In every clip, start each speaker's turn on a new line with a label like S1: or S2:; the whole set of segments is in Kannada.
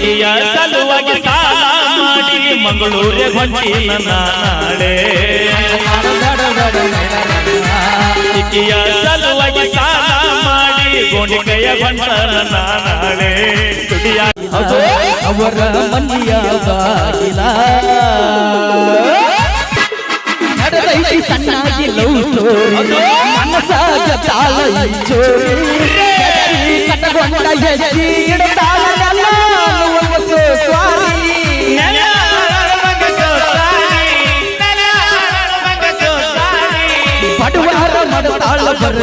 S1: ಈಕೆಯ ಸಲುವಾಗಿ ಸಾಲ ಮಾಡಿ ಮಂಗಳೂರಿಗೆ ಹೊಂಟಿನ ನಾಳೆ. ಈಕೆಯ ಸಲುವಾಗಿ ಸಾಲ ಮಾಡಿ ಗೋಣಿಕೆಯ ಹೊಂಟನ ನಾಳೆ. ದುಡಿಯ
S2: ಅವರ ಮನೆಯ ಬಾಗಿಲ. ನಡೆದೈತಿ ಸಣ್ಣಾಗಿ ಲವ್ ಸ್ಟೋರಿ ಮನಸಾಗ ತಾಳ ಈ ಚೋರಿ. ಹೆಜ್ಜೆ ಕಟ್ಟಗೊಂಡ ಹೆಜ್ಜೆ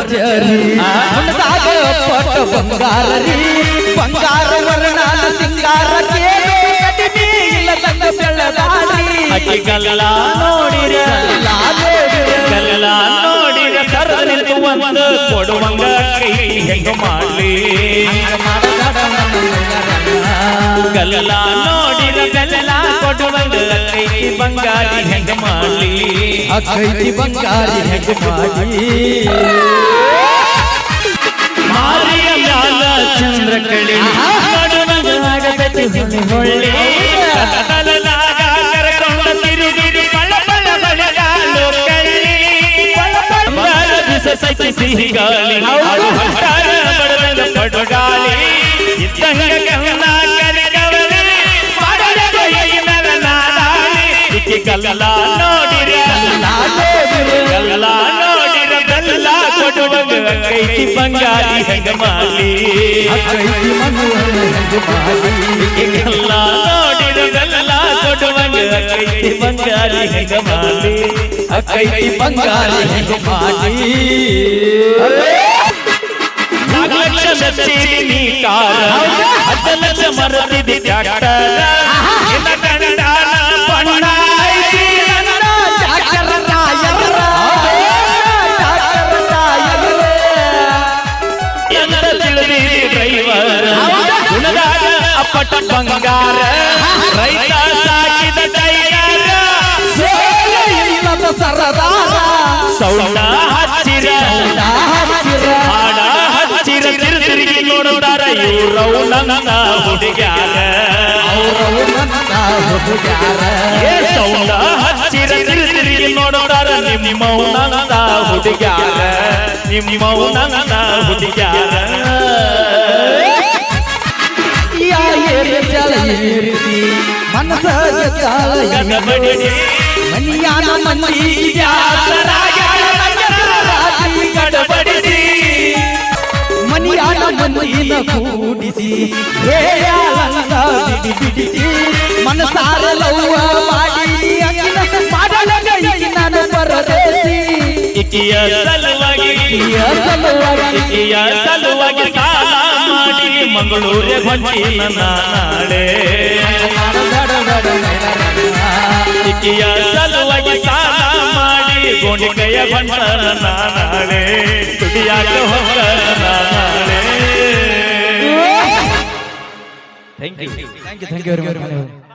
S2: ಬರ್ಜರಿ ಮನದಾಗ ಪಟ್ಟ ಬಂಗಾರ ರೀ ಬಂಗಾರ ವರ್ಣ ಸಿಂಗಾರ ಕಡಿಮೆ ಇಲ್ಲ ತಂದ ಬೆಳ್ಳದಾರಿ
S1: ಅಕ್ಕಿ ಗಲ್ಲ ನೋಡಿರ. ಗಲ್ಲ ನೋಡಿರ. ಸರ ನಿಂತು ಒಂದು ಕೊಡುವಂಗ ಕೈ ಹೆಂಗ ಮಾಡಲಿ. ಗಲ್ಲ ನೋಡಿರ ಬೆಲ್ಲ ಕೊಡುವಂಗ ಕೈ ಬಂಗಾರಿ ಹೆಂಗ ಮಾಡಲಿ.
S2: ಅಕ್ಕೈತಿ ಬಂಗಾರಿ ಹೆಂಗ ಮಾಡಿ
S1: ಬಂಗಾರ ಕಳಿ ಸಸಿ ಸಿಹಿ ಗಾಳಿ ಇದ್ದಂಗ ಕಲ್ಲ ಕೊಡುವಂಗ ಕೈತಿ ಬಂಗಾರಿ ಹೆಂಗ
S2: ಅಕ್ಕೈತಿ ಮಾಡಿ
S1: ಎಲ್ಲ ನೋಡಿದಲ್ಲ ಕೊಡುವಂಗ ಕೈತಿ ಬಂಗಾರಿ ಹೆಂಗ ಮಾಡಿ
S2: ಅಕ್ಕೈತಿ ಬಂಗಾರಿ ಹೆಂಗ
S1: ನಾಲ್ಕು ಲಕ್ಷ ಮೆಚ್ಚಿರಿ ನೀ ಕಾರ ಹತ್ತು ಲಕ್ಷ ಮರದಿದಿ ಟ್ರ್ಯಾಕ್ಟರ ಅಪ್ಪಟ ಬಂಗಾರ ರೈತ ಸಾಕಿದ
S2: ಸರದಾರ.
S1: ಸೌಂಡ ಹಚ್ಚಿರ. ಹಾಡ ಹಚ್ಚಿರ. ತಿರು ತಿರುಗಿ ನೋಡುತ್ತಾರ ಇವ್ರವು ನನ್ನ ಹುಡುಗ್ಯಾರ. ಸೌಂಡ ಹಚ್ಚಿರ. ತಿರು ತಿರುಗಿ ನೋಡುತ್ತಾರ ನಿಮ್ಮವು ನನ್ನ ಹುಡುಗ್ಯಾರ. ನಿಮ್ಮವು ನನ್ನ ಹುಡುಗ್ಯಾರ.
S2: ಮನಸಾಗ ತಾಳ
S1: ಗಡಬಡಿಸಿ
S2: ಕೂಡಿಸಿ ಬಿಡಿಸಿ ಮನಸಾರ ಲವ್ವ ಮಾಡಿ ಮಾಡಲಗ ನಾನು ಪರದೇಸಿ
S1: ಇಕಿಯ ಸಲುವಾಗಿ
S2: ಇಕಿಯ ಸಲುವಾಗಿ
S1: ಇಕಿಯ ಮಂಗಳೂರಿಗೆ ಹೊಂಟಿನ ನಾಳೆ ಇಕ್ಕಿಯ ಸಲುವಾಗಿ ಸಾಲ ಮಾಡಿ ಗೋಣಿಕೆಯ ಬಂಡನ ನಾಳೆ ದುಡಿಯಾಕ ಹೋಗ ನಾಳೆ thank you
S2: thank you thank you very much